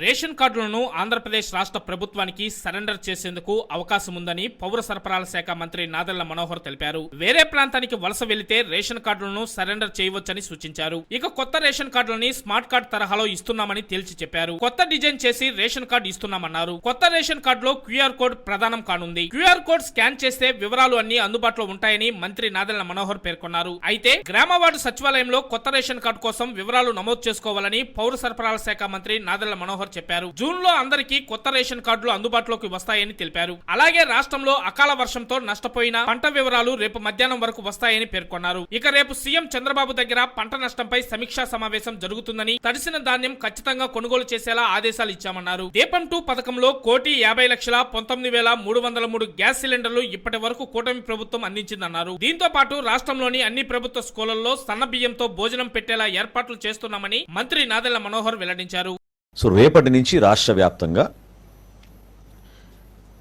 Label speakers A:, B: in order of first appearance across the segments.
A: Ration కార్డులను ఆంధ్రప్రదేశ్ రాష్ట్ర ప్రభుత్వానికి సరెండర్ చేసేందుకు అవకాశం ఉందని పౌర సరఫరాల శాఖ మంత్రి నాదెళ్ళ మనోహర్ తెలిపారు. వేరే ప్రాంతానికి వలస వెళితే రేషన్ కార్డులను సరెండర్ చేయవచ్చని సూచించారు. ఇక కొత్త రేషన్ కార్డులని స్మార్ట్ కార్డ్ తరహాలో ఇస్తున్నామని తేల్చి చెప్పారు. కొత్త డిజైన్ చేసి రేషన్ కార్డు ఇస్తున్నామన్నారు. కొత్త రేషన్ కార్డులో క్యూఆర్ కోడ్ ప్రదానం కానుంది. క్యూఆర్ కోడ్ స్కాన్ చేస్తే వివరాలు అన్ని అందుబాటులో ఉంటాయని మంత్రి నాదెళ్ళ మనోహర్ పేర్కొన్నారు. అయితే గ్రామ వార్డు సచివాలయంలో కొత్త రేషన్ కార్డు కోసం వివరాలు నమోదు చేసుకోవాలని పౌర సరఫరాల శాఖ మంత్రి నాదెళ్ళ మనోహర్ మనోహర్ చెప్పారు. జూన్లో అందరికీ కొత్త రేషన్ కార్డులు అందుబాటులోకి వస్తాయని తెలిపారు. అలాగే రాష్ట్రంలో అకాల వర్షంతో నష్టపోయిన పంట వివరాలు రేపు మధ్యాహ్నం వరకు వస్తాయని పేర్కొన్నారు. ఇక రేపు సీఎం చంద్రబాబు దగ్గర పంట నష్టంపై సమీక్షా సమావేశం జరుగుతుందని తడిసిన ధాన్యం ఖచ్చితంగా కొనుగోలు చేసేలా ఆదేశాలు ఇచ్చామన్నారు. దీపం టూ పథకంలో కోటి యాభై లక్షల పంతొమ్మిది వేల మూడు వందల మూడు గ్యాస్ సిలిండర్లు ఇప్పటి వరకు కూటమి ప్రభుత్వం అందించిందన్నారు. దీంతో పాటు రాష్ట్రంలోని అన్ని ప్రభుత్వ స్కూళ్ళలో సన్న బియ్యంతో భోజనం పెట్టేలా ఏర్పాట్లు చేస్తున్నామని మంత్రి నాదెళ్ళ మనోహర్ వెల్లడించారు.
B: సో రేపటి నుంచి రాష్ట్ర వ్యాప్తంగా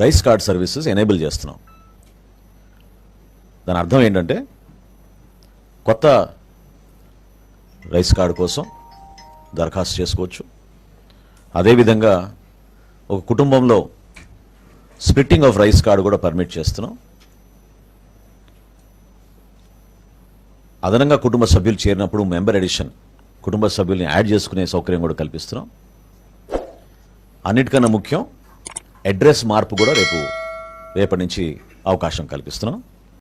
B: రైస్ కార్డ్ సర్వీసెస్ ఎనేబుల్ చేస్తున్నాం. దాని అర్థం ఏంటంటే కొత్త రైస్ కార్డు కోసం దరఖాస్తు చేసుకోవచ్చు. అదేవిధంగా ఒక కుటుంబంలో స్ప్లిట్టింగ్ ఆఫ్ రైస్ కార్డు కూడా పర్మిట్ చేస్తున్నాం. అదనంగా కుటుంబ సభ్యులు చేరినప్పుడు మెంబర్ ఎడిషన్ కుటుంబ సభ్యుల్ని యాడ్ చేసుకునే సౌకర్యం కూడా కల్పిస్తున్నాం. అన్నిటికన్నా ముఖ్యం అడ్రస్ మార్పు కూడా రేపు రేపటి నుంచి అవకాశం కల్పిస్తున్నాం